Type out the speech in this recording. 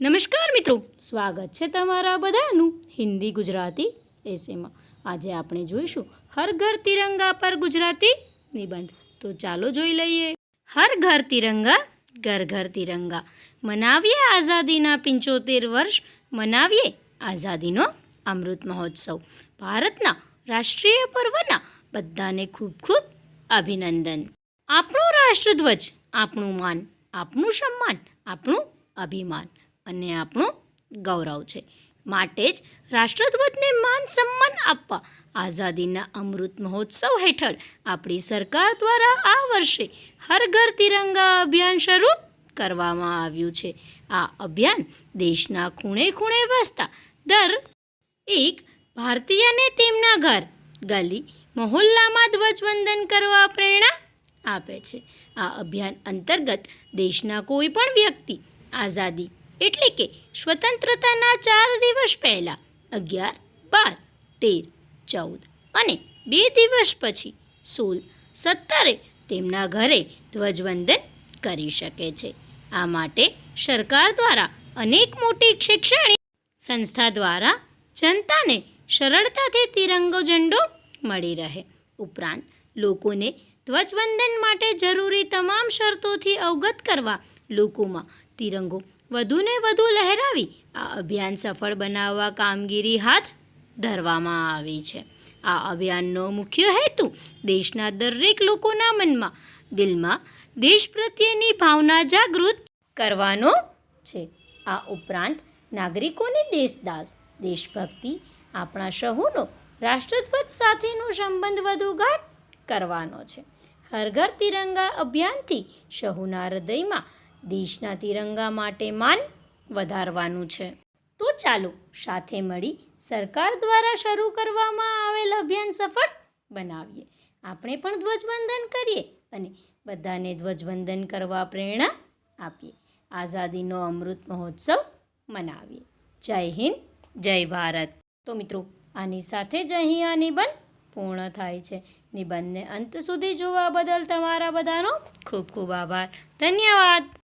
નમસ્કાર મિત્રો. સ્વાગત છે તમારા બધાનું હિન્દી ગુજરાતી એસેમાં આજે આપણે જોઈશું હર ઘર તિરંગા પર ગુજરાતી નિબંધ. તો ચાલો જોઈ લઈએ. હર ઘર તિરંગા, ઘર ઘર તિરંગા. મનાવીએ આઝાદીના પંચોતેર વર્ષ, મનાવીએ આઝાદીનો અમૃત મહોત્સવ. ભારતના રાષ્ટ્રીય પર્વના બધાને ખૂબ ખૂબ અભિનંદન. આપણો રાષ્ટ્રધ્વજ આપણું માન, આપણું સન્માન, આપણું અભિમાન. અને આપણું ગૌરવ છે. માટે જ રાષ્ટ્રધ્વજને માન સન્માન આપવા આઝાદીના અમૃત મહોત્સવ હેઠળ આપણી સરકાર દ્વારા આ વર્ષે હર ઘર તિરંગા અભિયાન શરૂ કરવામાં આવ્યું છે. આ અભિયાન દેશના ખૂણે ખૂણે વસતા દર એક ભારતીયને તેમના ઘર, ગલી, મહોલ્લામાં ધ્વજવંદન કરવા પ્રેરણા આપે છે. આ અભિયાન અંતર્ગત દેશના કોઈ પણ વ્યક્તિ આઝાદી એટલે કે સ્વતંત્રતાના ચાર દિવસ પહેલાં, અગિયાર, બાર, તેર, ચૌદ અને બે દિવસ પછી સોળ, સત્તરે તેમના ઘરે ધ્વજવંદન કરી શકે છે. આ માટે સરકાર દ્વારા અનેક મોટી શૈક્ષણિક સંસ્થા દ્વારા જનતાને સરળતાથી તિરંગો ઝંડો મળી રહે. ઉપરાંત, લોકોને ધ્વજવંદન માટે જરૂરી તમામ શરતોથી અવગત કરવા લોકોમાં તિરંગો વધુને વધુ લહેરાવી આ અભિયાન સફળ બનાવવા કામગીરી હાથ ધરવામાં આવી છે. આ અભિયાનનો મુખ્ય હેતુ દેશના દરેક લોકોના મનમાં, દિલમાં, દેશ પ્રત્યેની ભાવના જાગૃત કરવાનો છે. આ ઉપરાંત નાગરિકોને દેશદાસ, દેશભક્તિ, આપણા સહુનો રાષ્ટ્રધ્વજ સાથેનો સંબંધ વધુ ગાઢ કરવાનો છે. હર ઘર તિરંગા અભિયાનથી સહુના હૃદયમાં દેશના તિરંગા માટે માન વધારવાનું છે. તો ચાલો સાથે મળી સરકાર દ્વારા શરૂ કરવામાં આવેલ અભિયાન સફળ બનાવીએ. આપણે પણ ધ્વજવંદન કરીએ અને બધાને ધ્વજવંદન કરવા પ્રેરણા આપીએ. આઝાદીનો અમૃત મહોત્સવ મનાવીએ. જય હિન્દ, જય ભારત. તો મિત્રો, આની સાથે જ અહીં આ નિબંધ પૂર્ણ થાય છે. નિબંધને અંત સુધી જોવા બદલ તમારા બધાનો ખૂબ ખૂબ આભાર. ધન્યવાદ.